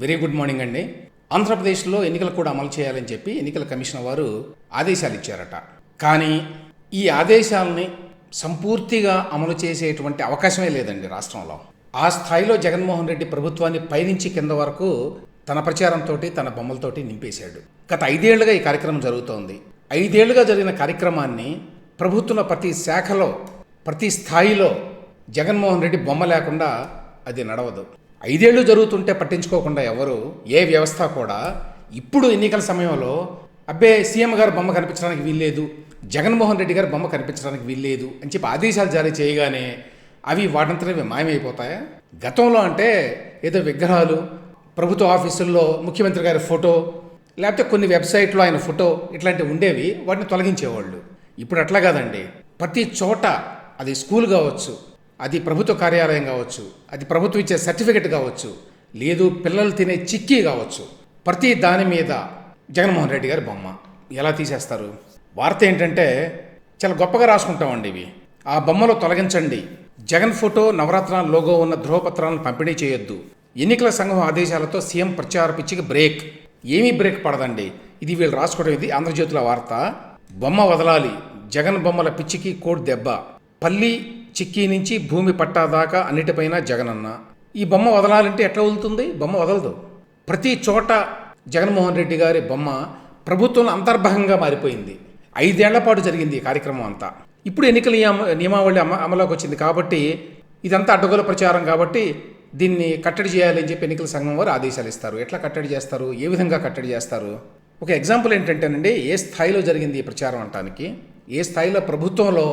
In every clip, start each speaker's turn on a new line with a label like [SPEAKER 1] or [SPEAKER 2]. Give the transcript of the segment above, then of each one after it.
[SPEAKER 1] Very good morning అండి. ఆంధ్రప్రదేశ్లో ఎన్నికలు కూడా అమలు చేయాలని చెప్పి ఎన్నికల కమిషన్ వారు ఆదేశాలు ఇచ్చారట. కానీ ఈ ఆదేశాలని సంపూర్తిగా అమలు చేసేటువంటి అవకాశమే లేదండి రాష్ట్రంలో. ఆ స్థాయిలో జగన్మోహన్ రెడ్డి ప్రభుత్వాన్ని పైనుంచి కింద వరకు తన ప్రచారంతో తన బొమ్మలతోటి నింపేశాడు. గత ఐదేళ్ళుగా ఈ కార్యక్రమం జరుగుతోంది. ఐదేళ్ళుగా జరిగిన కార్యక్రమాన్ని ప్రభుత్వం ప్రతి శాఖలో ప్రతి స్థాయిలో జగన్మోహన్ రెడ్డి బొమ్మ లేకుండా అది నడవదు. ఐదేళ్ళు జరుగుతుంటే పట్టించుకోకుండా ఎవరు ఏ వ్యవస్థ కూడా ఇప్పుడు ఎన్నికల సమయంలో అబ్బే సీఎం గారు బొమ్మ కనిపించడానికి వీల్లేదు జగన్మోహన్ రెడ్డి గారి బొమ్మ కనిపించడానికి వీల్లేదు అని చెప్పి ఆదేశాలు జారీ చేయగానే అవి వాటంతటవే మాయమైపోతాయా? గతంలో అంటే ఏదో విగ్రహాలు ప్రభుత్వ ఆఫీసుల్లో ముఖ్యమంత్రి గారి ఫోటో లేకపోతే కొన్ని వెబ్సైట్లో ఆయన ఫోటో ఇట్లాంటివి ఉండేవి వాటిని తొలగించేవాళ్ళు. ఇప్పుడు అట్లా కాదండి. ప్రతి చోట అది స్కూల్ కావచ్చు అది ప్రభుత్వ కార్యాలయం కావచ్చు అది ప్రభుత్వం ఇచ్చే సర్టిఫికెట్ కావచ్చు లేదు పిల్లలు తినే చిక్కీ కావచ్చు ప్రతి దాని మీద జగన్మోహన్ రెడ్డి గారి బొమ్మ. ఎలా తీసేస్తారు? వార్త ఏంటంటే చాలా గొప్పగా రాసుకుంటామండి ఇవి. ఆ బొమ్మలు తొలగించండి. జగన్ ఫోటో నవరత్న లోగో ఉన్న ధ్రువపత్రాలను పంపిణీ చేయొద్దు. ఎన్నికల సంఘం ఆదేశాలతో సీఎం ప్రచార పిచ్చికి బ్రేక్. ఏమీ బ్రేక్ పడదండి. ఇది వీళ్ళు రాసుకోవడం ఇది ఆంధ్రజ్యోతుల వార్త. బొమ్మ వదలాలి. జగన్ బొమ్మల పిచ్చికి కోడ్ దెబ్బ. పల్లి చిక్కీ నుంచి భూమి పట్టా దాకా అన్నిటిపైన జగనన్న. ఈ బొమ్మ వదలాలంటే ఎట్లా వదులుతుంది? బొమ్మ వదలదు. ప్రతి చోట జగన్మోహన్ రెడ్డి గారి బొమ్మ ప్రభుత్వంలో అంతర్భాగంగా మారిపోయింది. ఐదేళ్ళ పాటు జరిగింది ఈ కార్యక్రమం అంతా. ఇప్పుడు ఎన్నికల నియమ నియమావళి అమ అమలోకి వచ్చింది కాబట్టి ఇదంతా అడ్డగోల ప్రచారం కాబట్టి దీన్ని కట్టడి చేయాలని చెప్పి ఎన్నికల సంఘం వారు ఆదేశాలు ఇస్తారు. ఎట్లా కట్టడి చేస్తారు? ఏ విధంగా కట్టడి చేస్తారు? ఒక ఎగ్జాంపుల్ ఏంటంటేనండి ఏ స్థాయిలో జరిగింది ఈ ప్రచారం అంటానికి ఏ స్థాయిలో ప్రభుత్వంలో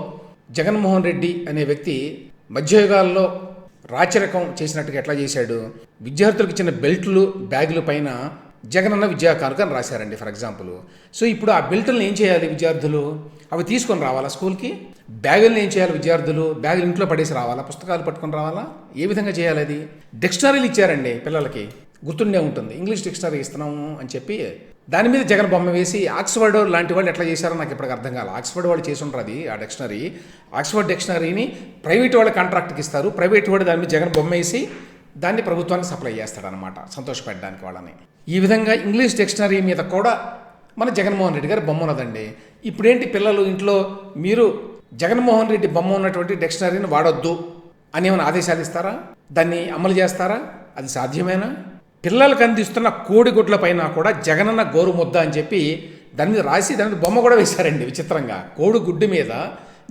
[SPEAKER 1] జగన్మోహన్ రెడ్డి అనే వ్యక్తి మధ్యయుగాల్లో రాచరికం చేసినట్టుగా ఎట్లా చేశాడు? విద్యార్థులకు ఇచ్చిన బెల్ట్లు బ్యాగుల పైన జగనన్న విద్యా కానుక అని రాశారండి ఫర్ ఎగ్జాంపుల్. సో ఇప్పుడు ఆ బెల్ట్లను ఏం చేయాలి విద్యార్థులు? అవి తీసుకొని రావాలా స్కూల్కి? బ్యాగులను ఏం చేయాలి విద్యార్థులు? బ్యాగులు ఇంట్లో పడేసి రావాలా? పుస్తకాలు పట్టుకొని రావాలా? ఏ విధంగా చేయాలి అది? డిక్షనరీలు ఇచ్చారండి పిల్లలకి. గుర్తుండే ఉంటుంది. ఇంగ్లీష్ డిక్షనరీ ఇస్తున్నాము అని చెప్పి దాని మీద జగన్ బొమ్మ వేసి ఆక్స్ఫర్డ్ లాంటి వాళ్ళు ఎట్లా చేశారో నాకు ఇప్పటికి అర్థం కాలేదు ఆక్స్ఫర్డ్ వాళ్ళు చేసి ఉంటారు అది ఆ డిక్షనరీ. ఆక్స్ఫర్డ్ డిక్షనరీని ప్రైవేట్ వాళ్ళ కాంట్రాక్ట్కి ఇస్తారు. ప్రైవేట్ వాడు దాని మీద జగన్ బొమ్మ వేసి దాన్ని ప్రభుత్వానికి సప్లై చేస్తాడనమాట సంతోషపెట్టడానికి వాళ్ళని. ఈ విధంగా ఇంగ్లీష్ డిక్షనరీ మీద కూడా మన జగన్మోహన్ రెడ్డి గారి బొమ్మ ఉన్నదండి. ఇప్పుడేంటి పిల్లలు ఇంట్లో మీరు జగన్మోహన్ రెడ్డి బొమ్మ ఉన్నటువంటి డిక్షనరీని వాడొద్దు అని ఏమైనా ఆదేశాలు ఇస్తారా? దాన్ని అమలు చేస్తారా? అది సాధ్యమేనా? పిల్లలకు అందిస్తున్న కోడిగుడ్ల పైన కూడా జగనన్న గోరుముద్ద అని చెప్పి దాని మీద రాసి దాని మీద బొమ్మ కూడా వేశారండి విచిత్రంగా. కోడిగుడ్డు మీద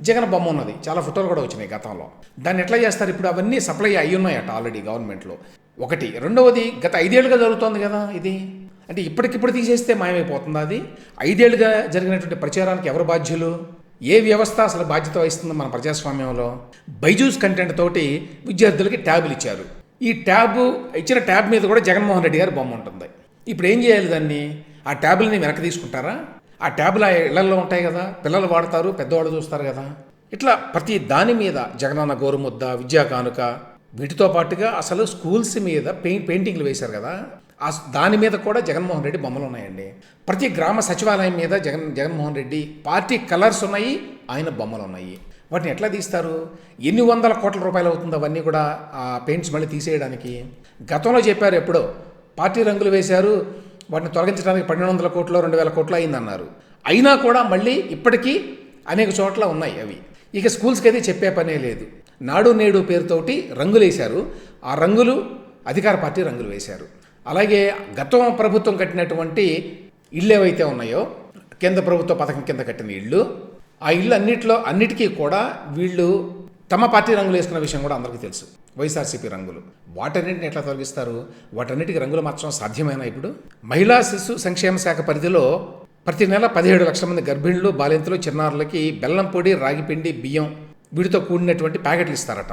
[SPEAKER 1] జగన్ బొమ్మ ఉన్నది. చాలా ఫోటోలు కూడా వచ్చినాయి గతంలో. దాన్ని ఎట్లా చేస్తారు? ఇప్పుడు అవన్నీ సప్లై అయ్యి ఉన్నాయట ఆల్రెడీ గవర్నమెంట్లో. ఒకటి. రెండవది గత ఐదేళ్ళుగా జరుగుతోంది కదా ఇది. అంటే ఇప్పటికిప్పుడు తీసేస్తే మాయమైపోతుంది అది? ఐదేళ్ళుగా జరిగినటువంటి ప్రచారానికి ఎవరు బాధ్యులు? ఏ వ్యవస్థ అసలు బాధ్యత వహిస్తుంది మన ప్రజాస్వామ్యంలో? బైజూస్ కంటెంట్ తోటి విద్యార్థులకి ట్యాబులు ఇచ్చారు. ఈ ట్యాబ్ ఇచ్చిన ట్యాబ్ మీద కూడా జగన్మోహన్ రెడ్డి గారి బొమ్మ ఉంటుంది. ఇప్పుడు ఏం చేయాలి దాన్ని? ఆ ట్యాబ్లని వెనక్కి తీసుకుంటారా? ఆ ట్యాబ్లు ఆ ఇళ్ళలో ఉంటాయి కదా పిల్లలు వాడతారు పెద్దవాళ్ళు చూస్తారు కదా. ఇట్లా ప్రతి దాని మీద జగనన్న గోరుముద్ద విద్యా కానుక వీటితో పాటుగా అసలు స్కూల్స్ మీద పెయింట్ పెయింటింగ్లు వేశారు కదా. ఆ దాని మీద కూడా జగన్మోహన్ రెడ్డి బొమ్మలు ఉన్నాయండి. ప్రతి గ్రామ సచివాలయం మీద జగన్ జగన్మోహన్ రెడ్డి పార్టీ కలర్స్ ఉన్నాయి ఆయన బొమ్మలు ఉన్నాయి. వాటిని ఎట్లా తీస్తారు? ఎన్ని వందల కోట్ల రూపాయలు అవుతుంది అవన్నీ కూడా ఆ పెయింట్స్ మళ్ళీ తీసేయడానికి? గతంలో చెప్పారు ఎప్పుడో పార్టీ రంగులు వేశారు వాటిని తొలగించడానికి పన్నెండు వందల కోట్లు రెండు వేల కోట్లు అయిందన్నారు. అయినా కూడా మళ్ళీ ఇప్పటికీ అనేక చోట్ల ఉన్నాయి అవి. ఇక స్కూల్స్కి అయితే చెప్పే పనే లేదు. నాడు నేడు పేరుతోటి రంగులు వేశారు. ఆ రంగులు అధికార పార్టీ రంగులు వేశారు. అలాగే గతం ప్రభుత్వం కట్టినటువంటి ఇళ్ళు ఏవైతే ఉన్నాయో కేంద్ర ప్రభుత్వ పథకం కింద కట్టిన ఇళ్ళు ఆ ఇళ్ళు అన్నిట్లో అన్నిటికీ కూడా వీళ్ళు తమ పార్టీ రంగులు వేసుకున్న విషయం కూడా అందరికీ తెలుసు. వైఎస్ఆర్సీపీ రంగులు. వాటన్నింటిని ఎట్లా తొలగిస్తారు? వాటన్నిటికి రంగులు మార్చడం సాధ్యమేనా ఇప్పుడు? మహిళా శిశు సంక్షేమ శాఖ పరిధిలో ప్రతి నెల పదిహేడు లక్షల మంది గర్భిణులు బాలింతలు చిన్నారులకి బెల్లం పొడి రాగిపిండి బియ్యం వీటితో కూడినటువంటి ప్యాకెట్లు ఇస్తారట.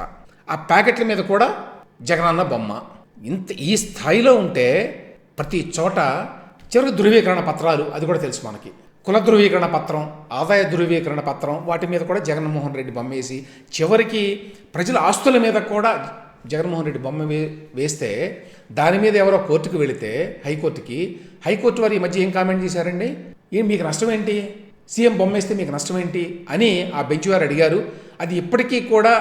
[SPEAKER 1] ఆ ప్యాకెట్ల మీద కూడా జగనన్న బొమ్మ. ఇంత ఈ స్థాయిలో ఉంటే ప్రతి చోట చివరికి ధృవీకరణ పత్రాలు అది కూడా తెలుసు మనకి. కుల ధృవీకరణ పత్రం ఆదాయ ధృవీకరణ పత్రం వాటి మీద కూడా జగన్మోహన్ రెడ్డి బొమ్మ వేసి చివరికి ప్రజల ఆస్తుల మీద కూడా జగన్మోహన్ రెడ్డి బొమ్మ వే వేస్తే దాని మీద ఎవరో కోర్టుకు వెళితే హైకోర్టుకి హైకోర్టు వారు ఈ మధ్య ఏం కామెంట్ చేశారండి? ఏం మీకు నష్టం ఏంటి సీఎం బొమ్మ వేస్తే మీకు నష్టం ఏంటి అని ఆ బెంచ్ వారు అడిగారు. అది ఇప్పటికీ కూడా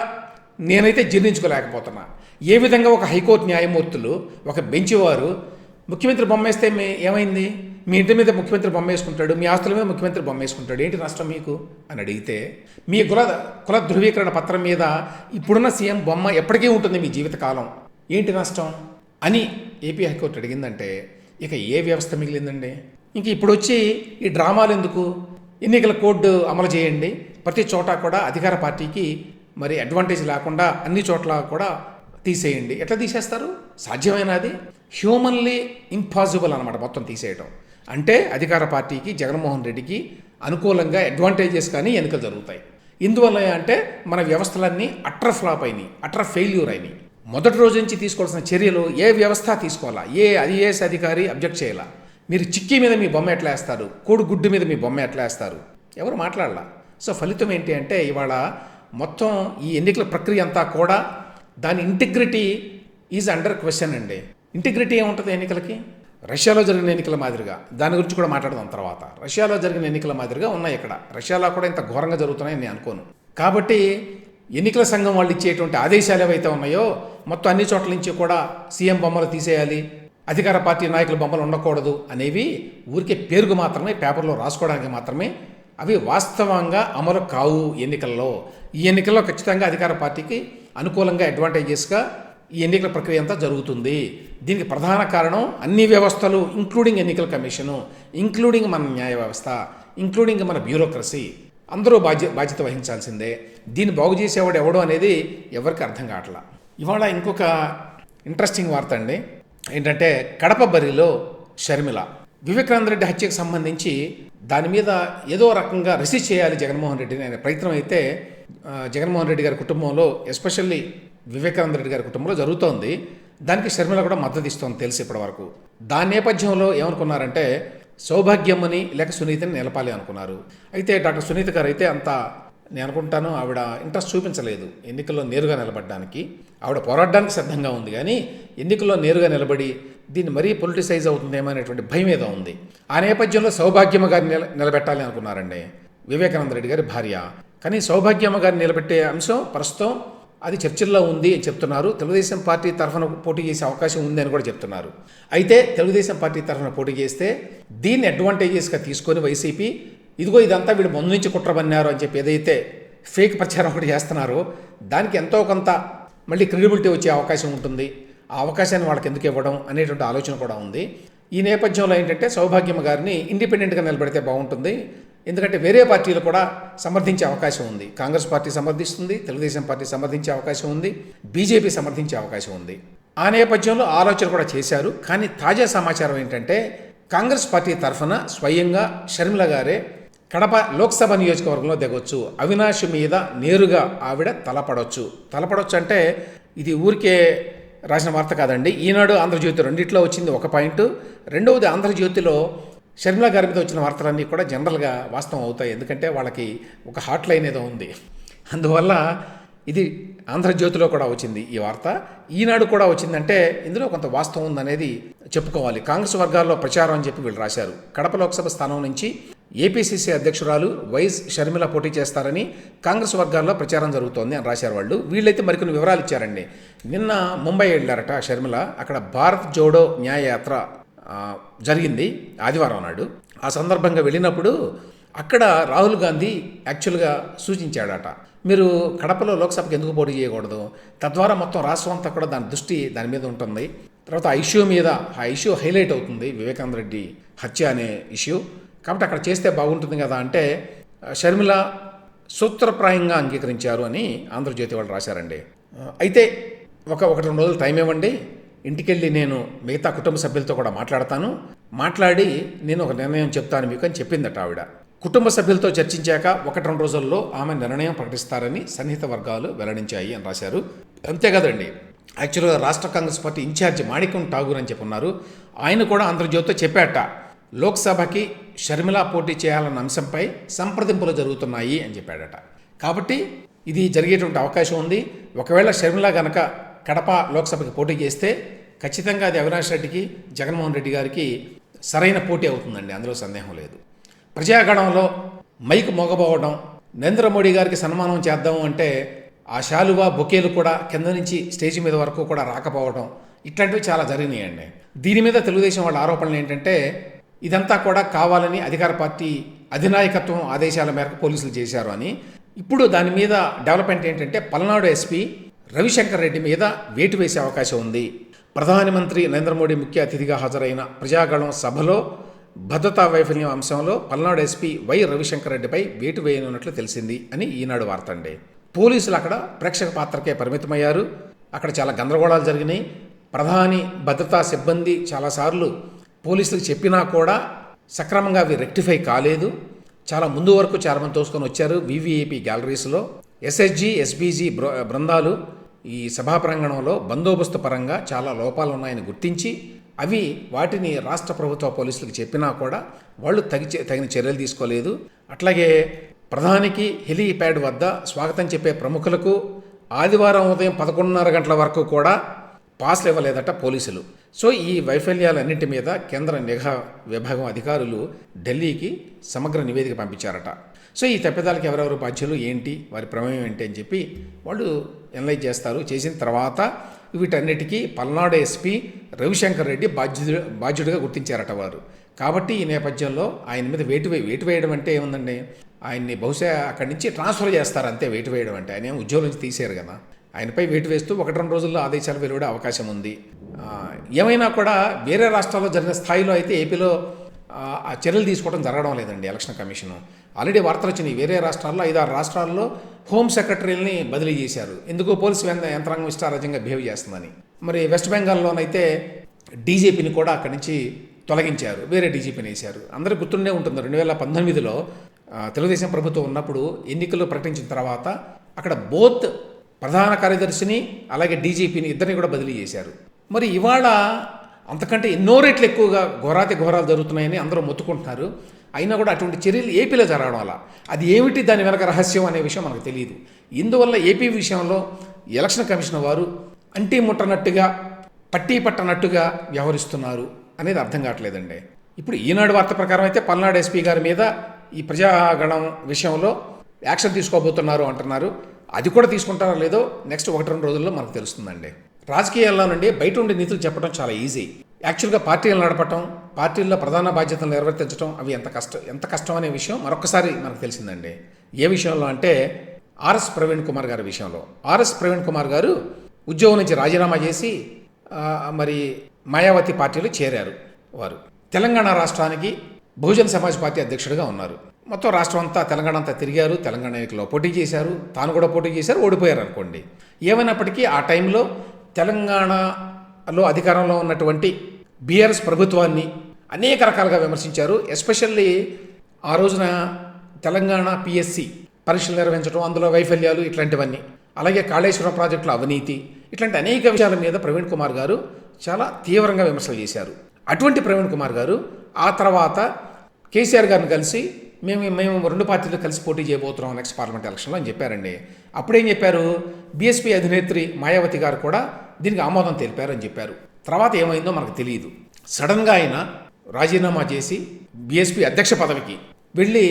[SPEAKER 1] నేనైతే జీర్ణించుకోలేకపోతున్నా. ఏ విధంగా ఒక హైకోర్టు న్యాయమూర్తులు ఒక బెంచ్ వారు ముఖ్యమంత్రి బొమ్మ వేస్తే ఏమైంది? మీ ఇంటి మీద ముఖ్యమంత్రి బొమ్మ వేసుకుంటాడు మీ ఆస్తుల మీద ముఖ్యమంత్రి బొమ్మేసుకుంటాడు ఏంటి నష్టం మీకు? అని అడిగితే మీ కుల కుల ధృవీకరణ పత్రం మీద ఇప్పుడున్న సీఎం బొమ్మ ఎప్పటికీ ఉంటుంది మీ జీవితకాలం. ఏంటి నష్టం? అని ఏపీ హైకోర్టు అడిగిందంటే ఇక ఏ వ్యవస్థ మిగిలిందండి? ఇంక ఇప్పుడు వచ్చి ఈ డ్రామాలు ఎందుకు? ఎన్నికల కోడ్ అమలు చేయండి. ప్రతి చోట కూడా అధికార పార్టీకి మరి అడ్వాంటేజ్ లేకుండా అన్ని చోట్ల కూడా తీసేయండి. ఎట్లా తీసేస్తారు? సాధ్యమైనది హ్యూమన్లీ ఇంపాసిబుల్ అనమాట మొత్తం తీసేయటం. అంటే అధికార పార్టీకి జగన్మోహన్ రెడ్డికి అనుకూలంగా అడ్వాంటేజెస్ కానీ ఎన్నికలు జరుగుతాయి. ఇందువల్ల అంటే మన వ్యవస్థలన్నీ అట్ర ఫ్లాప్ అయినాయి అట్ర ఫెయిల్యూర్ అయినాయి. మొదటి రోజు నుంచి తీసుకోవాల్సిన చర్యలు ఏ వ్యవస్థ తీసుకోవాలా? ఏ ఐఏఎస్ అధికారి అబ్జెక్ట్ చేయాలా? మీరు చిక్కి మీద మీ బొమ్మ ఎట్లా వేస్తారు? కోడి గుడ్డు మీద మీ బొమ్మ ఎట్లా వేస్తారు? ఎవరు మాట్లాడాల? సో ఫలితం ఏంటి అంటే ఇవాళ మొత్తం ఈ ఎన్నికల ప్రక్రియ అంతా కూడా దాని ఇంటిగ్రిటీ ఈజ్ అండర్ క్వశ్చన్ అండి. ఇంటిగ్రిటీ ఏముంటుంది ఎన్నికలకి? రష్యాలో జరిగిన ఎన్నికల మాదిరిగా దాని గురించి కూడా మాట్లాడదాం తర్వాత. రష్యాలో జరిగిన ఎన్నికల మాదిరిగా ఉన్నాయి ఇక్కడ. రష్యాలో కూడా ఇంత ఘోరంగా జరుగుతున్నాయని నేను అనుకోను. కాబట్టి ఎన్నికల సంఘం వాళ్ళు ఇచ్చేటువంటి ఆదేశాలు ఏవైతే ఉన్నాయో మొత్తం అన్ని చోట్ల నుంచి కూడా సీఎం బొమ్మలు తీసేయాలి అధికార పార్టీ నాయకుల బొమ్మలు ఉండకూడదు అనేవి ఊరికే పేరుకు మాత్రమే పేపర్లో రాసుకోవడానికి మాత్రమే అవి వాస్తవంగా అమలు కావు ఎన్నికల్లో. ఈ ఎన్నికల్లో ఖచ్చితంగా అధికార పార్టీకి అనుకూలంగా అడ్వాంటేజెస్గా ఈ ఎన్నికల ప్రక్రియ అంతా జరుగుతుంది. దీనికి ప్రధాన కారణం అన్ని వ్యవస్థలు ఇంక్లూడింగ్ ఎన్నికల కమిషను ఇంక్లూడింగ్ మన న్యాయ వ్యవస్థ ఇంక్లూడింగ్ మన బ్యూరోక్రసీ అందరూ బాధ్య బాధ్యత వహించాల్సిందే. దీన్ని బాగు చేసేవాడు ఎవడు అనేది ఎవరికి అర్థం కావట్లా. ఇవాళ ఇంకొక ఇంట్రెస్టింగ్ వార్త అండి. ఏంటంటే కడప బరిలో షర్మిల. వివేకానంద రెడ్డి హత్యకు సంబంధించి దాని మీద ఏదో రకంగా రిసీవ్ చేయాలి జగన్మోహన్ రెడ్డిని అనే ప్రయత్నం అయితే జగన్మోహన్ రెడ్డి గారి కుటుంబంలో ఎస్పెషల్లీ వివేకానంద రెడ్డి గారి కుటుంబంలో జరుగుతోంది. దానికి షర్మిల కూడా మద్దతు ఇస్తోంది తెలిసి ఇప్పటివరకు దాని నేపథ్యంలో ఏమనుకున్నారంటే సౌభాగ్యమ్మని లేక సునీతని నిలపాలి అనుకున్నారు. అయితే డాక్టర్ సునీత గారు అయితే అంత నేను అనుకుంటాను ఆవిడ ఇంట్రెస్ట్ చూపించలేదు. ఎన్నికల్లో నేరుగా నిలబడడానికి. ఆవిడ పోరాడడానికి సిద్ధంగా ఉంది కానీ ఎన్నికల్లో నేరుగా నిలబడి దీన్ని మరీ పొలిటిసైజ్ అవుతుందేమో అనేటువంటి భయం ఏదో ఉంది. ఆ నేపథ్యంలో సౌభాగ్యమ్మ గారిని నిల నిలబెట్టాలి అనుకున్నారండి. వివేకానంద రెడ్డి గారి భార్య. కానీ సౌభాగ్యమ్మ గారిని నిలబెట్టే అంశం ప్రస్తుతం అది చర్చల్లో ఉంది అని చెప్తున్నారు. తెలుగుదేశం పార్టీ తరఫున పోటీ చేసే అవకాశం ఉంది అని కూడా చెప్తున్నారు. అయితే తెలుగుదేశం పార్టీ తరఫున పోటీ చేస్తే దీన్ని అడ్వాంటేజెస్గా తీసుకొని వైసీపీ ఇదిగో ఇదంతా వీడు ముందు నుంచి కుట్రబన్నారు అని చెప్పి ఏదైతే ఫేక్ ప్రచారం ఒకటి చేస్తున్నారో దానికి ఎంతో కొంత మళ్ళీ క్రెడిబిలిటీ వచ్చే అవకాశం ఉంటుంది. ఆ అవకాశాన్ని వాళ్ళకి ఎందుకు ఇవ్వడం అనేటువంటి ఆలోచన కూడా ఉంది. ఈ నేపథ్యంలో ఏంటంటే సౌభాగ్యమ్మ గారిని ఇండిపెండెంట్గా నిలబెడితే బాగుంటుంది. ఎందుకంటే వేరే పార్టీలు కూడా సమర్థించే అవకాశం ఉంది. కాంగ్రెస్ పార్టీ సమర్థిస్తుంది తెలుగుదేశం పార్టీ సమర్థించే అవకాశం ఉంది బీజేపీ సమర్థించే అవకాశం ఉంది. ఆ నేపథ్యంలో ఆలోచన కూడా చేశారు. కానీ తాజా సమాచారం ఏంటంటే కాంగ్రెస్ పార్టీ తరఫున స్వయంగా షర్మిల గారే కడప లోక్సభ నియోజకవర్గంలో దిగొచ్చు. అవినాష్ మీద నేరుగా ఆవిడ తలపడవచ్చు తలపడొచ్చు అంటే ఇది ఊరికే రాసిన వార్త కాదండి. ఈనాడు ఆంధ్రజ్యోతి రెండిట్లో వచ్చింది ఒక పాయింట్. రెండవది ఆంధ్రజ్యోతిలో షర్మిల గారి మీద వచ్చిన వార్తలన్నీ కూడా జనరల్గా వాస్తవం అవుతాయి. ఎందుకంటే వాళ్ళకి ఒక హాట్ లైన్ ఏదో ఉంది. అందువల్ల ఇది ఆంధ్రజ్యోతిలో కూడా వచ్చింది ఈ వార్త. ఈనాడు కూడా వచ్చిందంటే ఇందులో కొంత వాస్తవం ఉందనేది చెప్పుకోవాలి. కాంగ్రెస్ వర్గాల్లో ప్రచారం అని చెప్పి వీళ్ళు రాశారు. కడప లోక్సభ స్థానం నుంచి ఏపీసీసీ అధ్యక్షురాలు వైఎస్ షర్మిల పోటీ చేస్తారని కాంగ్రెస్ వర్గాల్లో ప్రచారం జరుగుతోంది అని రాశారు వాళ్ళు. వీళ్ళైతే మరికొన్ని వివరాలు ఇచ్చారండి. నిన్న ముంబై వెళ్ళారట షర్మిల. అక్కడ భారత్ జోడో న్యాయయాత్ర జరిగింది ఆదివారం నాడు. ఆ సందర్భంగా వెళ్ళినప్పుడు అక్కడ రాహుల్ గాంధీ యాక్చువల్గా సూచించాడట మీరు కడపలో లోక్సభకి ఎందుకు పోటీ చేయకూడదు? తద్వారా మొత్తం రాష్ట్రం అంతా కూడా దాని దృష్టి దాని మీద ఉంటుంది. తర్వాత ఆ ఇష్యూ మీద ఆ ఇష్యూ హైలైట్ అవుతుంది వివేకానంద రెడ్డి హత్య అనే ఇష్యూ. కాబట్టి అక్కడ చేస్తే బాగుంటుంది కదా అంటే షర్మిల సూత్రప్రాయంగా అంగీకరించారు అని ఆంధ్రజ్యోతి వాళ్ళు రాశారండి. అయితే ఒక ఒకటి రెండు రోజులు టైం ఇవ్వండి. ఇంటికెళ్ళి నేను మిగతా కుటుంబ సభ్యులతో కూడా మాట్లాడతాను. మాట్లాడి నేను ఒక నిర్ణయం చెప్తాను మీకు అని చెప్పిందట ఆవిడ. కుటుంబ సభ్యులతో చర్చించాక ఒకటి రెండు రోజుల్లో ఆమె నిర్ణయం ప్రకటిస్తారని సన్నిహిత వర్గాలు వెల్లడించాయి అని రాశారు. అంతేకాదండి యాక్చువల్గా రాష్ట్ర కాంగ్రెస్ పార్టీ ఇన్ఛార్జ్ మాణికం ఠాగూర్ అని చెప్పి ఉన్నారు ఆయన కూడా ఆంధ్రజ్యోతితో చెప్పాట. లోక్సభకి షర్మిల పోటీ చేయాలన్న అంశంపై సంప్రదింపులు జరుగుతున్నాయి అని చెప్పాడట. కాబట్టి ఇది జరిగేటువంటి అవకాశం ఉంది. ఒకవేళ షర్మిల గనక కడప లోక్సభకి పోటీ చేస్తే ఖచ్చితంగా అది అవినాష్ రెడ్డికి జగన్మోహన్ రెడ్డి గారికి సరైన పోటీ అవుతుందండి. అందులో సందేహం లేదు. ప్రజాగణంలో మైక్ మోగబోవడం నరేంద్ర మోడీ గారికి సన్మానం చేద్దాం అంటే ఆ శాలువా బొకేలు కూడా కింద నుంచి స్టేజ్ మీద వరకు కూడా రాకపోవడం ఇట్లాంటివి చాలా జరిగినాయండి. దీని మీద తెలుగుదేశం వాళ్ళ ఆరోపణలు ఏంటంటే ఇదంతా కూడా కావాలని అధికార పార్టీ అధినాయకత్వం ఆదేశాల మేరకు పోలీసులు చేశారు అని. ఇప్పుడు దాని మీద డెవలప్మెంట్ ఏంటంటే పల్నాడు ఎస్పీ రవిశంకర్ రెడ్డి మీద వేటు వేసే అవకాశం ఉంది. ప్రధానమంత్రి నరేంద్ర మోడీ ముఖ్య అతిథిగా హాజరైన ప్రజాగళం సభలో భద్రతా వైఫల్యం అంశంలో పల్నాడు ఎస్పీ వై రవిశంకర్ రెడ్డిపై వేటు వేయనున్నట్లు తెలిసింది అని ఈనాడు వార్త అండి పోలీసులు అక్కడ ప్రేక్షక పాత్రకే పరిమితమయ్యారు. అక్కడ చాలా గందరగోళాలు జరిగినాయి. ప్రధాని భద్రతా సిబ్బంది చాలాసార్లు పోలీసులకు చెప్పినా కూడా సక్రమంగా అవి రెక్టిఫై కాలేదు. చాలా ముందు వరకు చాలామంది తోసుకొని వచ్చారు వివిఐపి గ్యాలరీస్లో. ఎస్ఎస్జి ఎస్బీజీ బృందాలు ఈ సభా ప్రాంగణంలో బందోబస్తు పరంగా చాలా లోపాలు ఉన్నాయని గుర్తించి అవి వాటిని రాష్ట్ర ప్రభుత్వ పోలీసులకు చెప్పినా కూడా వాళ్ళు తగి తగిన చర్యలు తీసుకోలేదు. అట్లాగే ప్రధానికి హెలీప్యాడ్ వద్ద స్వాగతం చెప్పే ప్రముఖులకు ఆదివారం ఉదయం పదకొండున్నర గంటల వరకు కూడా పాస్లు ఇవ్వలేదట పోలీసులు. సో ఈ వైఫల్యాలన్నింటి మీద కేంద్ర నిఘా విభాగం అధికారులు ఢిల్లీకి సమగ్ర నివేదిక పంపించారట. సో ఈ తప్పిదాలకు ఎవరెవరు బాధ్యులు ఏంటి వారి ప్రమేయం ఏంటి అని చెప్పి వాళ్ళు ఎనలైజ్ చేస్తారు. చేసిన తర్వాత వీటన్నిటికీ పల్నాడు ఎస్పీ రవిశంకర్ రెడ్డి బాధ్యుడు బాధ్యుడిగా గుర్తించారట వారు. కాబట్టి ఈ నేపథ్యంలో ఆయన మీద వేటు వేటు వేయడం అంటే ఏముందండి? ఆయన్ని బహుశా అక్కడి నుంచి ట్రాన్స్ఫర్ చేస్తారు అంతే వేటు వేయడం అంటే. ఆయన ఉద్యోగం నుంచి తీసేరు కదా. ఆయనపై వేటు వేస్తూ ఒకటి రెండు రోజుల్లో ఆదేశాలు వెలువడే అవకాశం ఉంది. ఏమైనా కూడా వేరే రాష్ట్రాల్లో జరిగిన స్థాయిలో అయితే ఏపీలో ఆ, చర్యలు తీసుకోవడం జరగడం లేదండి ఎలక్షన్ కమిషన్. ఆల్రెడీ వార్తలు వచ్చినాయి వేరే రాష్ట్రాల్లో ఐదారు రాష్ట్రాల్లో హోమ్ సెక్రటరీలని బదిలీ చేశారు. ఎందుకు పోలీసు యంత్రాంగం ఇష్టారాజ్యంగా బిహేవ్ చేస్తుందని. మరి వెస్ట్ బెంగాల్లోనైతే డీజీపీని కూడా అక్కడి నుంచి తొలగించారు. వేరే డీజీపీని వేశారు. అందరికీ గుర్తుండే ఉంటుంది రెండు వేల పంతొమ్మిదిలో తెలుగుదేశం ప్రభుత్వం ఉన్నప్పుడు ఎన్నికలు ప్రకటించిన తర్వాత అక్కడ బోత్ ప్రధాన కార్యదర్శిని అలాగే డీజీపీని ఇద్దరిని కూడా బదిలీ చేశారు. మరి ఇవాళ అంతకంటే ఎన్నో రెట్లు ఎక్కువగా ఘోరాతి ఘోరాలు జరుగుతున్నాయని అందరూ మొత్తుకుంటున్నారు. అయినా కూడా అటువంటి చర్యలు ఏపీలో జరగడం వల్ల అది ఏమిటి దాని వెనక రహస్యం అనే విషయం మనకు తెలియదు. ఇందువల్ల ఏపీ విషయంలో ఎలక్షన్ కమిషన్ వారు అంటీ ముట్టనట్టుగా పట్టీ పట్టనట్టుగా వ్యవహరిస్తున్నారు అనేది అర్థం కావట్లేదండి. ఇప్పుడు ఈనాడు వార్త ప్రకారం అయితే పల్నాడు ఎస్పీ గారి మీద ఈ ప్రజాగణం విషయంలో యాక్షన్ తీసుకోబోతున్నారు అంటున్నారు. అది కూడా తీసుకుంటారో లేదో నెక్స్ట్ ఒకటి రెండు రోజుల్లో మనకు తెలుస్తుందండి. రాజకీయాల్లో నుండి బయట ఉండే నీతులు చెప్పడం చాలా ఈజీ. యాక్చువల్గా పార్టీలు నడపటం పార్టీల్లో ప్రధాన బాధ్యతలు నిర్వర్తించడం అవి ఎంత కష్టం ఎంత కష్టం అనే విషయం మరొకసారి మనకు తెలిసిందండి. ఏ విషయంలో అంటే ఆర్ఎస్ ప్రవీణ్ కుమార్ గారి విషయంలో. ఆర్ఎస్ ప్రవీణ్ కుమార్ గారు ఉద్యోగం నుంచి రాజీనామా చేసి మరి మాయావతి పార్టీలో చేరారు వారు. తెలంగాణ రాష్ట్రానికి బహుజన్ సమాజ్ పార్టీ అధ్యక్షుడిగా ఉన్నారు. మొత్తం రాష్ట్రం అంతా తెలంగాణ అంతా తిరిగారు తెలంగాణ ఎన్నికల్లో పోటీ చేశారు తాను కూడా పోటీ చేశారు ఓడిపోయారు అనుకోండి. ఏమైనప్పటికీ ఆ టైంలో తెలంగాణలో అధికారంలో ఉన్నటువంటి బీఆర్ఎస్ ప్రభుత్వాన్ని అనేక రకాలుగా విమర్శించారు. ఎస్పెషల్లీ ఆ రోజున తెలంగాణ పిఎస్సి పరీక్షలు నిర్వహించడం అందులో వైఫల్యాలు ఇట్లాంటివన్నీ. అలాగే కాళేశ్వరం ప్రాజెక్టుల అవినీతి ఇట్లాంటి అనేక విషయాల మీద ప్రవీణ్ కుమార్ గారు చాలా తీవ్రంగా విమర్శలు చేశారు. అటువంటి ప్రవీణ్ కుమార్ గారు ఆ తర్వాత కేసీఆర్ గారిని కలిసి మేము మేము రెండు పార్టీలు కలిసి పోటీ చేయబోతున్నాం నెక్స్ట్ పార్లమెంట్ ఎలక్షన్లో అని చెప్పారండి. అప్పుడేం చెప్పారు? బీఎస్పీ అధినేత్రి మాయావతి గారు కూడా దీనికి ఆమోదం తెలిపారని చెప్పారు. తర్వాత ఏమైందో మనకు తెలియదు. సడన్గా ఆయన రాజీనామా చేసి బీఎస్పీ అధ్యక్ష పదవికి వెళ్ళి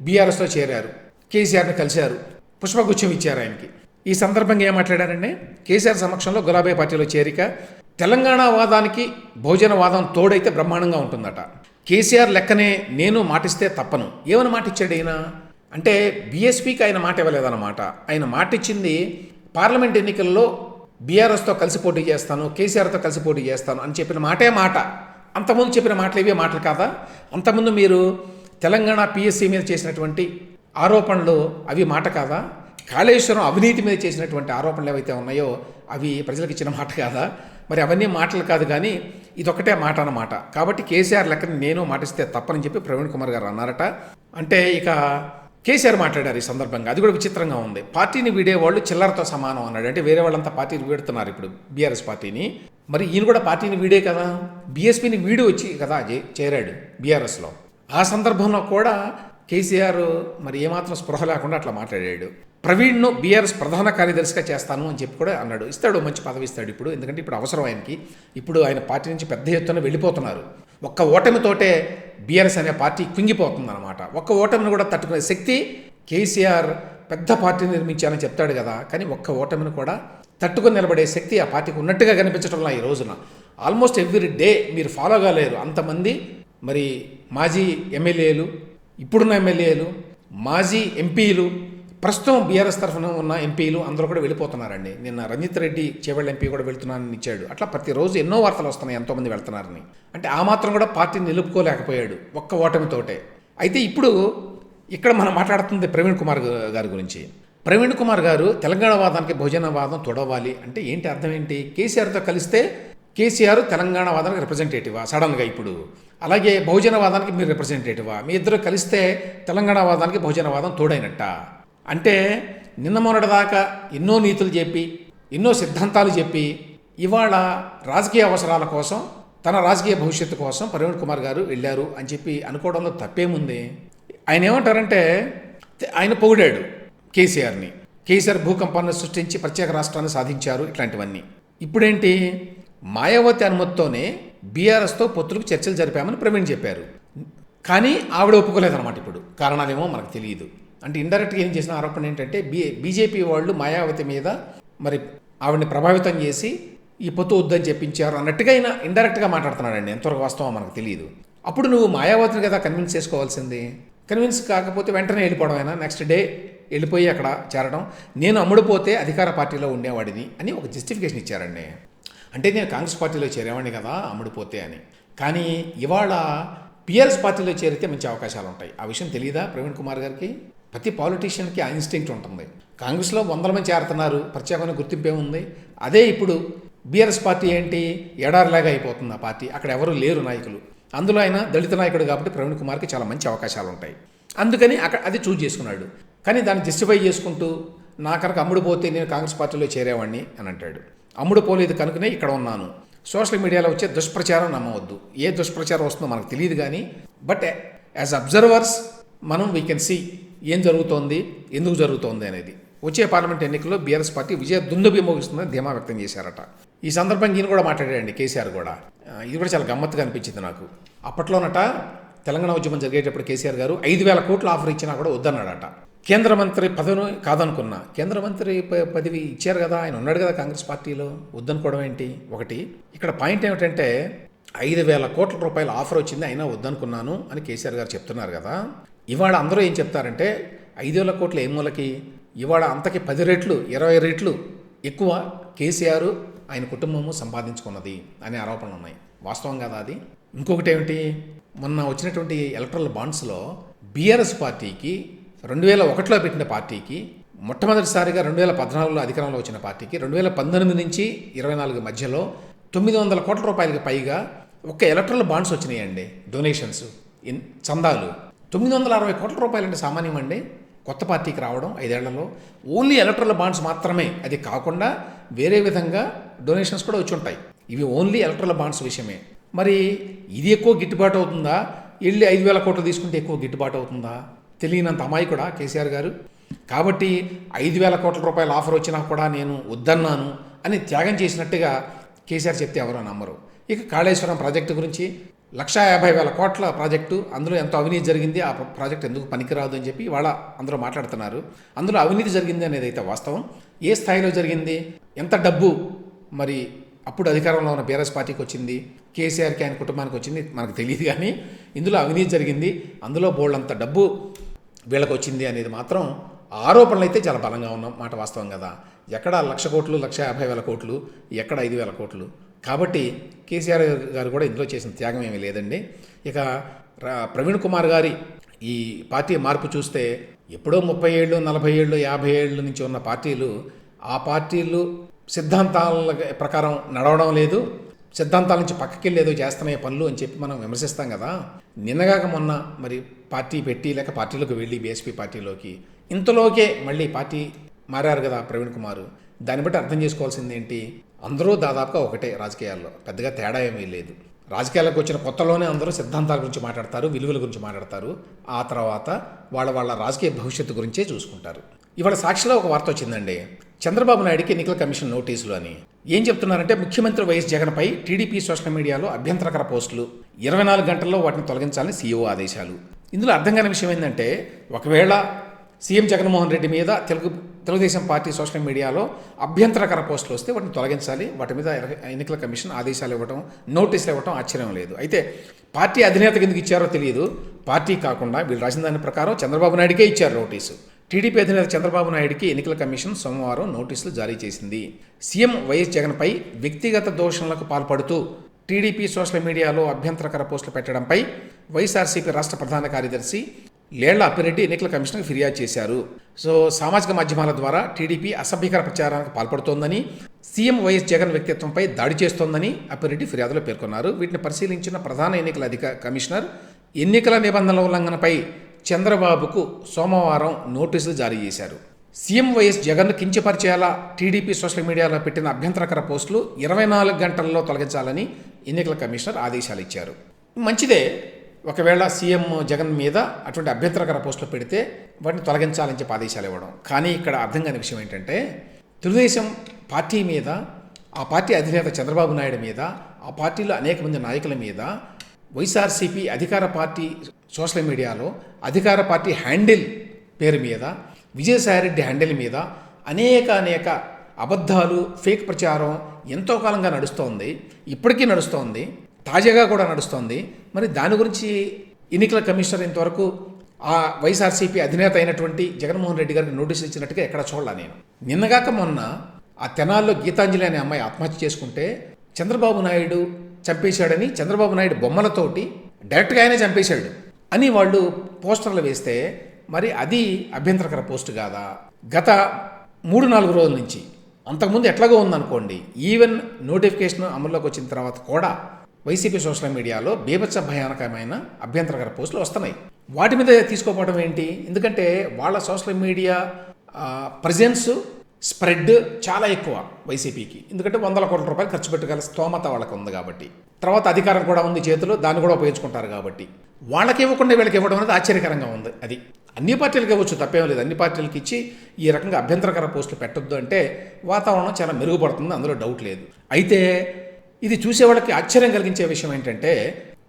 [SPEAKER 1] బీఆర్ఎస్లో చేరారు. కేసీఆర్ని కలిశారు. పుష్పగుచ్చం ఇచ్చారు ఆయనకి. ఈ సందర్భంగా ఏం మాట్లాడారండి కేసీఆర్ సమక్షంలో గులాబీ పార్టీలో చేరిక తెలంగాణ వాదానికి భోజన వాదం తోడైతే బ్రహ్మాండంగా ఉంటుందట. కేసీఆర్ లెక్కనే నేను మాటిస్తే తప్పను. ఏమని మాటిచ్చాడు ఈయన? అంటే బీఎస్పీకి ఆయన మాట ఇవ్వలేదన్నమాట. ఆయన మాటిచ్చింది పార్లమెంట్ ఎన్నికల్లో బీఆర్ఎస్తో కలిసి పోటీ చేస్తాను కేసీఆర్తో కలిసి పోటీ చేస్తాను అని చెప్పిన మాటే మాట. అంతకుముందు చెప్పిన మాటలు ఇవే మాటలు కాదా? అంతకుముందు మీరు తెలంగాణ పిఎస్సీ మీద చేసినటువంటి ఆరోపణలు అవి మాట కాదా? కాళేశ్వరం అవినీతి మీద చేసినటువంటి ఆరోపణలు ఏవైతే ఉన్నాయో అవి ప్రజలకు ఇచ్చిన మాట కాదా? మరి అవన్నీ మాటలు కాదు కానీ ఇదొకటే మాట అన్నమాట. కాబట్టి కేసీఆర్ లెక్కని నేను మాటిస్తే తప్పని చెప్పి ప్రవీణ్ కుమార్ గారు అన్నారట. అంటే ఇక కేసీఆర్ మాట్లాడారు ఈ సందర్భంగా. అది కూడా విచిత్రంగా ఉంది. పార్టీని వీడే వాళ్ళు చిల్లరతో సమానం అన్నాడు. అంటే వేరే వాళ్ళంతా పార్టీని వీడుతున్నారు ఇప్పుడు బీఆర్ఎస్ పార్టీని. మరి ఈయన కూడా పార్టీని వీడే కదా. బీఎస్పీని వీడి వచ్చి కదా అది చేరాడు బీఆర్ఎస్లో. ఆ సందర్భంలో కూడా కేసీఆర్ మరి ఏమాత్రం స్పృహ లేకుండా అట్లా మాట్లాడాడు. ప్రవీణ్ను బీఆర్ఎస్ ప్రధాన కార్యదర్శిగా చేస్తాను అని చెప్పి కూడా అన్నాడు. ఇస్తాడు మంచి పదవి ఇస్తాడు ఇప్పుడు. ఎందుకంటే ఇప్పుడు అవసరం ఆయనకి. ఇప్పుడు ఆయన పార్టీ నుంచి పెద్ద ఎత్తున వెళ్ళిపోతున్నారు. ఒక్క ఓటమితోటే బీఆర్ఎస్ అనే పార్టీ కుంగిపోతుంది అనమాట ఒక్క ఓటమిని కూడా తట్టుకునే శక్తి కేసీఆర్ పెద్ద పార్టీ నిర్మించానని చెప్తాడు కదా. కానీ ఒక్క ఓటమిని కూడా తట్టుకొని నిలబడే శక్తి ఆ పార్టీకి ఉన్నట్టుగా కనిపించడంలా వల్ల ఈ రోజున. ఆల్మోస్ట్ ఎవ్రీ డే మీరు ఫాలో కాలేరు. అంతమంది మరి మాజీ ఎమ్మెల్యేలు ఇప్పుడున్న ఎమ్మెల్యేలు మాజీ ఎంపీలు ప్రస్తుతం బీఆర్ఎస్ తరఫున ఉన్న ఎంపీలు అందరూ కూడా వెళ్ళిపోతున్నారండి. నిన్న రంజిత్ రెడ్డి చేవెళ్ళ ఎంపీ కూడా వెళ్తున్నానని ఇచ్చాడు. అట్లా ప్రతిరోజు ఎన్నో వార్తలు వస్తున్నాయి ఎంతోమంది వెళ్తున్నారని. అంటే ఆ మాత్రం కూడా పార్టీని నిలుపుకోలేకపోయాడు ఒక్క ఓటమితోటే అయితే ఇప్పుడు ఇక్కడ మనం మాట్లాడుతుంది ప్రవీణ్ కుమార్ గారి గురించి. ప్రవీణ్ కుమార్ గారు తెలంగాణ వాదానికి భోజనవాదం తొడవాలి అంటే ఏంటి అర్థం ఏంటి? కేసీఆర్తో కలిస్తే కేసీఆర్ తెలంగాణ వాదానికి రిప్రజెంటేటివా సడన్గా ఇప్పుడు. అలాగే బహుజనవాదానికి మీరు రిప్రజెంటేటివా మీ ఇద్దరు కలిస్తే తెలంగాణ వాదానికి భోజనవాదం తోడైనట్ట? అంటే నిన్న మొన్నటిదాకా ఎన్నో నీతులు చెప్పి ఎన్నో సిద్ధాంతాలు చెప్పి ఇవాళ రాజకీయ అవసరాల కోసం తన రాజకీయ భవిష్యత్తు కోసం ప్రవీణ్ కుమార్ గారు వెళ్ళారు అని చెప్పి అనుకోవడంలో తప్పేముంది? ఆయన ఏమంటారంటే ఆయన పొగిడాడు కేసీఆర్ని. కేసీఆర్ భూకంపాన్ని సృష్టించి ప్రత్యేక రాష్ట్రాన్ని సాధించారు ఇట్లాంటివన్నీ. ఇప్పుడేంటి? మాయావతి అనుమతితోనే బీఆర్ఎస్తో పొత్తులకు చర్చలు జరిపామని ప్రవీణ్ చెప్పారు. కానీ ఆవిడ ఒప్పుకోలేదన్నమాట ఇప్పుడు. కారణాలేమో మనకు తెలియదు. అంటే ఇండైరెక్ట్గా ఏం చేసిన ఆరోపణ ఏంటంటే బీ బీజేపీ వాళ్ళు మాయావతి మీద మరి ఆవిడని ప్రభావితం చేసి ఈ పొత్తు వద్దని చెప్పించారు అన్నట్టుగా ఆయన ఇండైరెక్ట్గా మాట్లాడుతున్నాడండి. ఎంతవరకు వాస్తవం మనకు తెలియదు అప్పుడు నువ్వు మాయావతిని కదా కన్విన్స్ చేసుకోవాల్సింది. కన్విన్స్ కాకపోతే వెంటనే వెళ్ళిపోవడం అయినా నెక్స్ట్ డే వెళ్ళిపోయి అక్కడ చేరడం నేను అమ్ముడుపోతే అధికార పార్టీలో ఉండేవాడిని అని ఒక జస్టిఫికేషన్ ఇచ్చారండి. అంటే నేను కాంగ్రెస్ పార్టీలో చేరేవాడిని కదా అమ్ముడుపోతే అని. కానీ ఇవాళ పిఆర్ఎస్ పార్టీలో చేరితే మంచి అవకాశాలు ఉంటాయి. ఆ విషయం తెలియదా ప్రవీణ్ కుమార్ గారికి? ప్రతి పాలిటీషియన్కి ఆ ఇన్స్టింక్ట్ ఉంటుంది. కాంగ్రెస్లో వందల మంది చేరుతున్నారు. ప్రత్యేకమైన గుర్తింపు ఏముంది? అదే ఇప్పుడు బీఆర్ఎస్ పార్టీ ఏంటి? ఎడారిలాగా అయిపోతుంది ఆ పార్టీ. అక్కడ ఎవరు లేరు నాయకులు. అందులో ఆయన దళిత నాయకుడు కాబట్టి ప్రవీణ్ కుమార్కి చాలా మంచి అవకాశాలు ఉంటాయి. అందుకని అక్కడ అది చూజ్ చేసుకున్నాడు. కానీ దాన్ని జస్టిఫై చేసుకుంటూ నా కనుక అమ్ముడు పోతే నేను కాంగ్రెస్ పార్టీలో చేరేవాడిని అని అంటాడు. అమ్ముడు పోలేదు కనుకనే ఇక్కడ ఉన్నాను. సోషల్ మీడియాలో వచ్చే దుష్ప్రచారం నమ్మవద్దు. ఏ దుష్ప్రచారం వస్తుందో మనకు తెలియదు కానీ బట్ యాజ్ అబ్జర్వర్స్ మనం వీ కెన్ సీ ఏం జరుగుతోంది? ఎందుకు జరుగుతోంది అనేది. వచ్చే పార్లమెంట్ ఎన్నికల్లో బీఆర్ఎస్ పార్టీ విజయ దుందుబిమోగిస్తుందని ధీమా వ్యక్తం చేశారట. ఈ సందర్భంగా ఈయన కూడా మాట్లాడాడండి కేసీఆర్ కూడా. ఇది కూడా చాలా గమ్మత్తుగా అనిపించింది నాకు. అప్పట్లోనట తెలంగాణ ఉద్యమం జరిగేటప్పుడు కేసీఆర్ గారు ఐదు వేల కోట్లు ఆఫర్ ఇచ్చినా కూడా వద్దన్నాడట. కేంద్ర మంత్రి పదవిని కాదనుకున్నా. కేంద్ర మంత్రి ప- పదవి ఇచ్చారు కదా ఆయన ఉన్నాడు కదా కాంగ్రెస్ పార్టీలో. వద్దనుకోవడం ఏంటి? ఒకటి ఇక్కడ పాయింట్ ఏమిటంటే ఐదు వేల కోట్ల రూపాయల ఆఫర్ వచ్చింది అయినా వద్దనుకున్నాను అని కేసీఆర్ గారు చెప్తున్నారు కదా. ఇవాళ అందరూ ఏం చెప్తారంటే ఐదు వేల కోట్ల ఏ మూలకి ఇవాళ అంతకి పది రెట్లు ఇరవై రెట్లు ఎక్కువ కేసీఆర్ ఆయన కుటుంబము సంపాదించుకున్నది అనే ఆరోపణలు ఉన్నాయి. వాస్తవం కదా అది? ఇంకొకటి ఏమిటి? మొన్న వచ్చినటువంటి ఎలక్ట్రల్ బాండ్స్లో బీఆర్ఎస్ పార్టీకి రెండు వేల ఒకటిలో పెట్టిన పార్టీకి మొట్టమొదటిసారిగా రెండు వేల పద్నాలుగులో అధికారంలో వచ్చిన పార్టీకి రెండు వేల పంతొమ్మిది నుంచి ఇరవై నాలుగు మధ్యలో తొమ్మిది వందల కోట్ల రూపాయలకి పైగా ఒక్క ఎలక్ట్రల్ బాండ్స్ వచ్చినాయండి. డొనేషన్స్ ఇన్ చందాలు. తొమ్మిది వందల అరవై కోట్ల రూపాయలు అంటే సామాన్యం అండి కొత్త పార్టీకి రావడం ఐదేళ్ళలో. ఓన్లీ ఎలక్ట్రల్ బాండ్స్ మాత్రమే. అది కాకుండా వేరే విధంగా డొనేషన్స్ కూడా వచ్చి ఉంటాయి. ఇవి ఓన్లీ ఎలక్ట్రల్ బాండ్స్ విషయమే. మరి ఇది ఎక్కువ గిట్టుబాటు అవుతుందా? వెళ్ళి ఐదు వేల కోట్లు తీసుకుంటే ఎక్కువ గిట్టుబాటు అవుతుందా? తెలియనంత అమ్మాయి కూడా కేసీఆర్ గారు? కాబట్టి ఐదు వేల కోట్ల రూపాయల ఆఫర్ వచ్చినా కూడా నేను వద్దన్నాను అని త్యాగం చేసినట్టుగా కేసీఆర్ చెప్తే ఎవరో నమ్మరు. ఇక కాళేశ్వరం ప్రాజెక్టు గురించి లక్షా యాభై వేల కోట్ల ప్రాజెక్టు అందులో ఎంతో అవినీతి జరిగింది ఆ ప్రాజెక్ట్ ఎందుకు పనికిరాదు అని చెప్పి వాళ్ళ అందరూ మాట్లాడుతున్నారు. అందులో అవినీతి జరిగింది అనేది అయితే వాస్తవం. ఏ స్థాయిలో జరిగింది? ఎంత డబ్బు? మరి అప్పుడు అధికారంలో ఉన్న బీఆర్ఎస్ పార్టీకి వచ్చింది. కేసీఆర్కి ఆయన కుటుంబానికి వచ్చింది మనకు తెలియదు కానీ ఇందులో అవినీతి జరిగింది. అందులో బోల్డంత డబ్బు వీళ్ళకి వచ్చింది అనేది మాత్రం ఆరోపణలు అయితే చాలా బలంగా ఉన్న మాట వాస్తవం కదా. ఎక్కడ లక్ష కోట్లు లక్ష యాభై వేల కోట్లు ఎక్కడ ఐదు వేల కోట్లు? కాబట్టి కేసీఆర్ గారు కూడా ఇందులో చేసిన త్యాగం ఏమీ లేదండి. ఇక ప్రవీణ్ కుమార్ గారి ఈ పార్టీ మార్పు చూస్తే ఎప్పుడో ముప్పై ఏళ్ళు నలభై ఏళ్ళు యాభై ఏళ్ళు నుంచి ఉన్న పార్టీలు ఆ పార్టీలు సిద్ధాంతాల ప్రకారం నడవడం లేదు. సిద్ధాంతాల నుంచి పక్కకెళ్ళేదో ఏదో చేస్తున్నాయి పనులు అని చెప్పి మనం విమర్శిస్తాం కదా. నిన్నగాక మొన్న మరి పార్టీ పెట్టి లేక పార్టీలోకి వెళ్ళి బీఎస్పీ పార్టీలోకి ఇంతలోకే మళ్ళీ పార్టీ మారారు కదా ప్రవీణ్ కుమార్. దాన్ని బట్టి అర్థం చేసుకోవాల్సింది ఏంటి అందరూ దాదాపుగా ఒకటే రాజకీయాల్లో. పెద్దగా తేడా ఏమీ లేదు. రాజకీయాలకు వచ్చిన కొత్తలోనే అందరూ సిద్ధాంతాల గురించి మాట్లాడతారు విలువల గురించి మాట్లాడతారు. ఆ తర్వాత వాళ్ళ వాళ్ళ రాజకీయ భవిష్యత్తు గురించే చూసుకుంటారు. ఇవాళ సాక్షిలో ఒక వార్త వచ్చిందండి. చంద్రబాబు నాయుడుకి ఎన్నికల కమిషన్ నోటీసులు అని. ఏం చెప్తున్నారంటే ముఖ్యమంత్రి వైఎస్ జగన్పై టీడీపీ సోషల్ మీడియాలో అభ్యంతరకర పోస్టులు. ఇరవై నాలుగు గంటల్లో వాటిని తొలగించాలని సీఈఓ ఆదేశాలు. ఇందులో అర్థం కాని విషయం ఏంటంటే ఒకవేళ సీఎం జగన్మోహన్ రెడ్డి మీద తెలుగు తెలుగుదేశం పార్టీ సోషల్ మీడియాలో అభ్యంతరకర పోస్టులు వస్తే వాటిని తొలగించాలి. వాటి మీద ఎన్నికల కమిషన్ ఆదేశాలు ఇవ్వడం నోటీసులు ఇవ్వడం ఆశ్చర్యం లేదు. అయితే పార్టీ అధినేత ఎందుకు ఇచ్చారో తెలియదు. పార్టీ కాకుండా వీళ్ళు రాసిన దాని ప్రకారం చంద్రబాబు నాయుడికే ఇచ్చారు నోటీసు. టీడీపీ అధినేత చంద్రబాబు నాయుడికి ఎన్నికల కమిషన్ సోమవారం నోటీసులు జారీ చేసింది. సీఎం వైఎస్ జగన్పై వ్యక్తిగత దోషణలకు పాల్పడుతూ టీడీపీ సోషల్ మీడియాలో అభ్యంతరకర పోస్టులు పెట్టడంపై వైఎస్ఆర్సీపీ రాష్ట్ర ప్రధాన కార్యదర్శి లేళ్ళ అప్పిరెడ్డి ఎన్నికల కమిషన్కు ఫిర్యాదు చేశారు. సో సామాజిక మాధ్యమాల ద్వారా టీడీపీ అసభ్యకర ప్రచారానికి పాల్పడుతోందని సీఎం వైఎస్ జగన్ వ్యక్తిత్వంపై దాడి చేస్తోందని అప్పిరెడ్డి ఫిర్యాదులో పేర్కొన్నారు. వీటిని పరిశీలించిన ప్రధాన ఎన్నికల అధిక కమిషనర్ ఎన్నికల నిబంధనల ఉల్లంఘనపై చంద్రబాబుకు సోమవారం నోటీసులు జారీ చేశారు. సీఎం వైఎస్ జగన్ను కించపరిచేలా టీడీపీ సోషల్ మీడియాలో పెట్టిన అభ్యంతరకర పోస్టులు ఇరవై నాలుగు గంటల్లో తొలగించాలని ఎన్నికల కమిషనర్ ఆదేశాలు ఇచ్చారు. మంచిదే ఒకవేళ సీఎం జగన్ మీద అటువంటి అభ్యంతరకర పోస్టులు పెడితే వాటిని తొలగించాలని చెప్పి ఆదేశాలు ఇవ్వడం. కానీ ఇక్కడ అర్థం కాని విషయం ఏంటంటే తెలుగుదేశం పార్టీ మీద ఆ పార్టీ అధినేత చంద్రబాబు నాయుడు మీద ఆ పార్టీలో అనేక మంది నాయకుల మీద వైఎస్ఆర్సీపీ అధికార పార్టీ సోషల్ మీడియాలో అధికార పార్టీ హ్యాండిల్ పేరు మీద విజయసాయిరెడ్డి హ్యాండిల్ మీద అనేక అనేక అబద్ధాలు ఫేక్ ప్రచారం ఎంతో కాలంగా నడుస్తోంది. ఇప్పటికీ నడుస్తోంది. తాజాగా కూడా నడుస్తోంది. మరి దాని గురించి ఎన్నికల కమిషనర్ ఇంతవరకు ఆ వైఎస్ఆర్సీపీ అధినేత అయినటువంటి జగన్మోహన్ రెడ్డి గారికి నోటీసులు ఇచ్చినట్టుగా ఎక్కడ చూడలా నేను. నిన్నగాక మొన్న ఆ తెనాల్లో గీతాంజలి అనే అమ్మాయి ఆత్మహత్య చేసుకుంటే చంద్రబాబు నాయుడు చంపేశాడని చంద్రబాబు నాయుడు బొమ్మలతోటి డైరెక్ట్గా ఆయనే చంపేశాడు అని వాళ్ళు పోస్టర్లు వేస్తే మరి అది అభ్యంతరకర పోస్ట్ కాదా? గత మూడు నాలుగు రోజుల నుంచి అంతకుముందు ఎట్లాగో ఉందనుకోండి ఈవెన్ నోటిఫికేషన్ అమల్లోకి వచ్చిన తర్వాత కూడా వైసీపీ సోషల్ మీడియాలో బీభత్స భయానకమైన అభ్యంతరకర పోస్టులు వస్తున్నాయి. వాటి మీద తీసుకోపోవడం ఏంటి? ఎందుకంటే వాళ్ళ సోషల్ మీడియా ప్రజెన్స్ స్ప్రెడ్ చాలా ఎక్కువ వైసీపీకి. ఎందుకంటే వందల కోట్ల రూపాయలు ఖర్చు పెట్టగల స్తోమత వాళ్ళకి ఉంది కాబట్టి. తర్వాత అధికారం కూడా ఉంది చేతిలో దాన్ని కూడా ఉపయోగించుకుంటారు కాబట్టి. వాళ్ళకి ఇవ్వకుండా వీళ్ళకి ఇవ్వడం అనేది ఆశ్చర్యకరంగా ఉంది అది. అన్ని పార్టీలకు ఇవ్వచ్చు తప్పేం లేదు. అన్ని పార్టీలకి ఇచ్చి ఈ రకంగా అభ్యంతరకర పోస్టులు పెట్టొద్దు అంటే వాతావరణం చాలా మెరుగుపడుతుంది అందులో డౌట్ లేదు. అయితే ఇది చూసేవాళ్ళకి ఆశ్చర్యం కలిగించే విషయం ఏంటంటే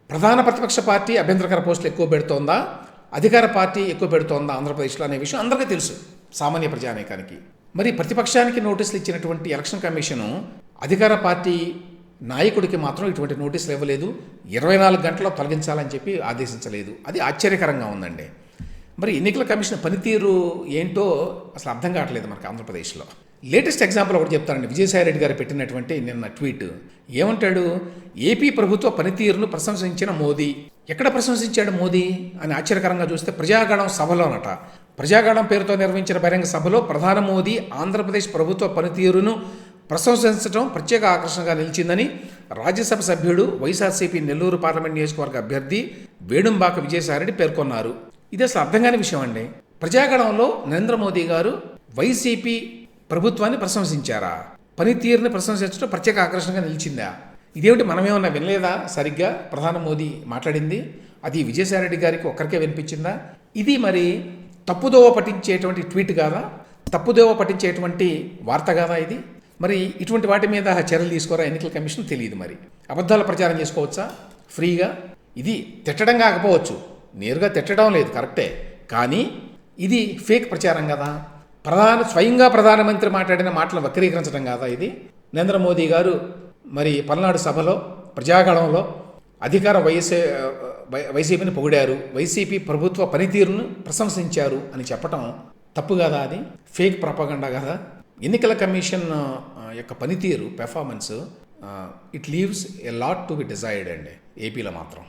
[SPEAKER 1] ప్రధాన ప్రతిపక్ష పార్టీ అభ్యంతరకర పోస్టులు ఎక్కువ పెడుతోందా అధికార పార్టీ ఎక్కువ పెడుతోందా ఆంధ్రప్రదేశ్లో అనే విషయం అందరికీ తెలుసు సామాన్య ప్రజానేకానికి. మరి ప్రతిపక్షానికి నోటీసులు ఇచ్చినటువంటి ఎలక్షన్ కమిషను అధికార పార్టీ నాయకుడికి మాత్రం ఇటువంటి నోటీసులు ఇవ్వలేదు ఇరవై నాలుగు గంటల్లో తొలగించాలని చెప్పి ఆదేశించలేదు. అది ఆశ్చర్యకరంగా ఉందండి. మరి ఎన్నికల కమిషన్ పనితీరు ఏంటో అసలు అర్థం కావట్లేదు మనకి ఆంధ్రప్రదేశ్లో. లేటెస్ట్ ఎగ్జాంపుల్ ఒకటి చెప్తానండి. విజయసాయిరెడ్డి గారు పెట్టినటువంటి నిన్న ట్వీట్. ఏమంటాడు? ఏపీ ప్రభుత్వ పనితీరును ప్రశంసించిన మోదీ. ఎక్కడ ప్రశంసించాడు మోదీ? అని ఆశ్చర్యకరంగా చూస్తే ప్రజాగణం సభలోనట. ప్రజాగణం పేరుతో నిర్వహించిన బహిరంగ సభలో ప్రధాని మోదీ ఆంధ్రప్రదేశ్ ప్రభుత్వ పనితీరును ప్రశంసించడం ప్రత్యేక ఆకర్షణగా నిలిచిందని రాజ్యసభ సభ్యుడు వైఎస్ఆర్సీపీ నెల్లూరు పార్లమెంట్ నియోజకవర్గ అభ్యర్థి వేణుంబాక విజయసాయిరెడ్డి పేర్కొన్నారు. ఇది అసలు అర్థం కాని విషయం అండి. ప్రజాగణంలో నరేంద్ర మోదీ గారు వైసీపీ ప్రభుత్వాన్ని ప్రశంసించారా? పనితీరుని ప్రశంసించడం ప్రత్యేక ఆకర్షణగా నిలిచిందా? ఇదేమిటి మనమేమన్నా వినలేదా? సరిగ్గా ప్రధాని మోదీ మాట్లాడింది. అది విజయసాయిరెడ్డి గారికి ఒక్కరికే వినిపించిందా? ఇది మరి తప్పుదోవ పట్టించేటువంటి ట్వీట్ కాదా? తప్పుదోవ పట్టించేటువంటి వార్త కాదా ఇది? మరి ఇటువంటి వాటి మీద చర్యలు తీసుకోరా? ఎన్నికల కమిషన్ తెలియదు మరి. అబద్ధాల ప్రచారం చేసుకోవచ్చా? ఫ్రీగా? ఇది తిట్టడం కాకపోవచ్చు. నేరుగా తిట్టడం లేదు కరెక్టే. కానీ ఇది ఫేక్ ప్రచారం కదా. ప్రధాన స్వయంగా ప్రధానమంత్రి మాట్లాడిన మాటలు వక్రీకరించడం కాదా ఇది? నరేంద్ర మోదీ గారు మరి పల్నాడు సభలో ప్రజాగణంలో అధికార వైఎస్ఏ వై- వైసీపీని పొగిడారు. వైసీపీ ప్రభుత్వ పనితీరును ప్రశంసించారు అని చెప్పటం తప్పు కదా అది? ఫేక్ ప్రపగండా కదా? ఎన్నికల కమిషన్ యొక్క పనితీరు performance it leaves a lot to be desired అండి ఏపీలో మాత్రం.